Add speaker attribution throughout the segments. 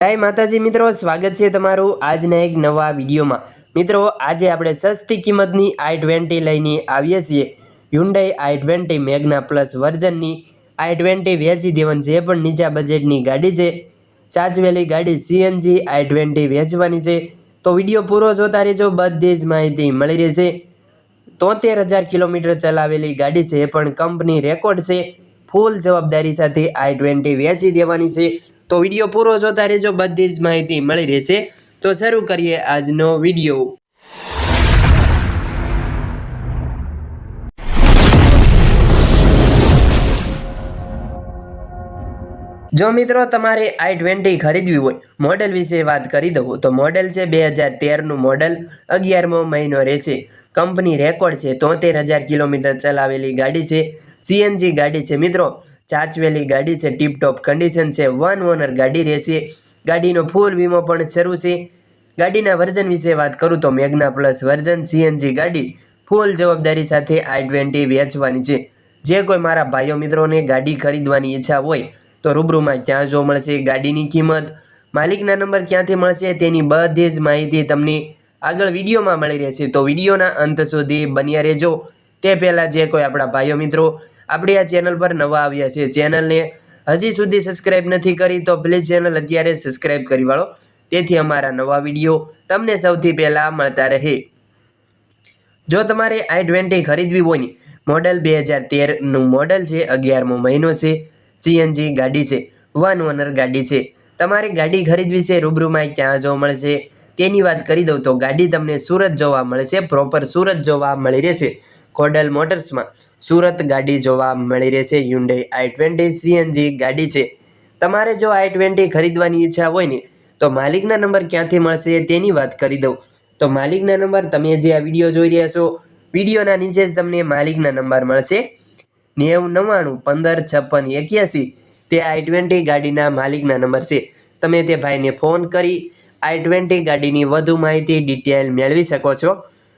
Speaker 1: જય માતાજી મિત્રો, સ્વાગત છે તમારું આજના એક નવા વિડીયોમાં. મિત્રો, આજે આપણે સસ્તી કિંમતની આઈ ટ્વેન્ટી લઈને આવીએ છીએ. Hyundai i twenty Magna plus વર્ઝનની i twenty વેચી દેવાની એ પણ નીચા બજેટની ગાડી છે, ચાચવેલી ગાડી સીએનજી આઈ ટ્વેન્ટી વેચવાની છે. તો વીડિયો પૂરો જોતા રહેજો, બધી જ માહિતી મળી રહેશે. તોતેર હજાર કિલોમીટર ચલાવેલી ગાડી છે, એ પણ કંપની રેકોર્ડ છે. ફૂલ જવાબદારી સાથે આઈ ટ્વેન્ટી વેચી દેવાની છે. તો વીડિયો પૂરો જોતા રહેજો. બધી જ માહિતી મળી રહેશે. તો શરૂ કરીએ આજનો વીડિયો. જો મિત્રો તમારે આઈ ટ્વેન્ટી ખરીદવી હોય, મોડેલ વિશે વાત કરી દઉં. તો મોડેલ છે બે હજાર તેરનું મોડેલ. અગિયારમો મહિનો રહેશે. કંપની રેકોર્ડ છે, તોતેર હજાર કિલોમીટર ચલાવેલી ગાડી છે. સીએનજી ગાડી છે. મિત્રો, ચાચવેલી ગાડી છે. ટીપટોપ કન્ડિશન છે. વન ઓનર ગાડી રહેશે. ગાડીનો ફૂલ વીમો પણ શરૂ છે. ગાડીના વર્ઝન વિશે વાત કરું તો મેગ્ના પ્લસ વર્ઝન સીએનજી ગાડી ફૂલ જવાબદારી સાથે આઈ ટ્વેન્ટી વેચવાની છે. જે કોઈ મારા ભાઈઓ મિત્રોને ગાડી ખરીદવાની ઈચ્છા હોય, તો રૂબરૂમાં ક્યાં જોવા મળશે ગાડીની કિંમત, માલિકના નંબર ક્યાંથી મળશે તેની બધી જ માહિતી તમને આગળ વિડીયોમાં મળી રહેશે. તો વિડીયોના અંત સુધી બન્યા રહેજો. તે પહેલાં જે કોઈ આપણા ભાઈઓ મિત્રો આપણી આ ચેનલ પર નવા આવ્યા છે ચેનલને હજી સુધી સબસ્ક્રાઇબ નથી કરી, તો પ્લીઝ ચેનલ અત્યારે સબસ્ક્રાઇબ કરી વાળો. તેથી અમારા નવા વીડિયો તમને સૌથી પહેલાં મળતા રહે. જો તમારે આઈ ટ્વેન્ટી ખરીદવી હોય મોડલ બે હજાર તેરનું મોડલ છે, અગિયારમો મહિનો છે સીએનજી ગાડી છે વન ઓનર ગાડી છે. તમારે ગાડી ખરીદવી છે રૂબરૂમાં ક્યાં જોવા મળશે તેની વાત કરી દઉં તો ગાડી તમને સુરત જોવા મળશે પ્રોપર સુરત જોવા મળી રહેશે. કોડલ મોટર્સમાં સુરત ગાડી જોવા મળી રહેશે હ્યુન્ડઈ આઈ ટ્વેન્ટી સીએનજી ગાડી છે. તમારે જો આઈ ટ્વેન્ટી ખરીદવાની ઈચ્છા હોય ને, તો માલિકના નંબર ક્યાંથી મળશે તેની વાત કરી દઉં. તો માલિકના નંબર તમે જે આ વીડિયો જોઈ રહ્યા છો, વિડીયોના નીચે જ તમને માલિકના નંબર મળશે. નેવું નવ્વાણું પંદર છપ્પન એક્યાસી, તે આઈ ટ્વેન્ટી ગાડીના માલિકના નંબર છે. તમે તે ભાઈને ફોન કરી આઈ ટ્વેન્ટી ગાડીની વધુ માહિતી, ડિટેલ મેળવી શકો છો.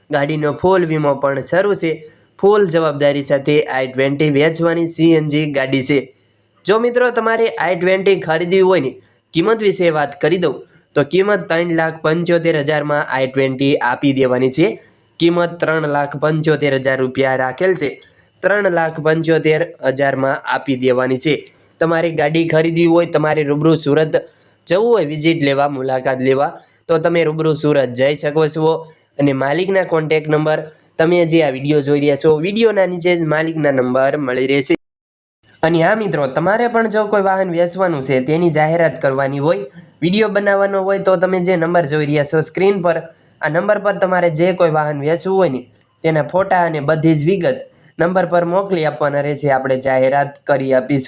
Speaker 1: ગાડીનો ફૂલ વીમો પણ શરૂ છે. ફૂલ જવાબદારી સાથે આઈ ટ્વેન્ટી વેચવાની સીએનજી ગાડી છે. જો મિત્રો તમારે આઈ ટ્વેન્ટી ખરીદવી હોય ને, કિંમત વિશે વાત કરી દઉં, તો કિંમત ત્રણ લાખ પંચોતેર હજારમાં આઈ ટ્વેન્ટી આપી દેવાની છે. કિંમત ત્રણ લાખ પંચોતેર હજાર રૂપિયા રાખેલ છે. ત્રણ લાખ પંચોતેર હજારમાં આપી દેવાની છે. તમારી ગાડી ખરીદવી હોય, તમારે રૂબરૂ સુરત જવું હોય, વિઝિટ લેવા, મુલાકાત લેવા, તો તમે રૂબરૂ સુરત જઈ શકો છો. અને માલિકના કોન્ટેક નંબર તમે જે આ વીડિયો જોઈ રહ્યા છો, વિડીયોના નીચે જ માલિકના નંબર મળી રહેશે. અને હા મિત્રો, તમારે પણ જો કોઈ વાહન વેચવાનું છે, તેની જાહેરાત કરવાની હોય વીડિયો બનાવવાનો હોય, તો તમે જે નંબર જોઈ રહ્યા છો સ્ક્રીન પર, આ નંબર પર તમારે જે કોઈ વાહન વેચવું હોય ને, તેના ફોટા અને બધી જ વિગત નંબર પર મોકલી આપવાના રહેશે, આપણે જાહેરાત કરી આપીશું.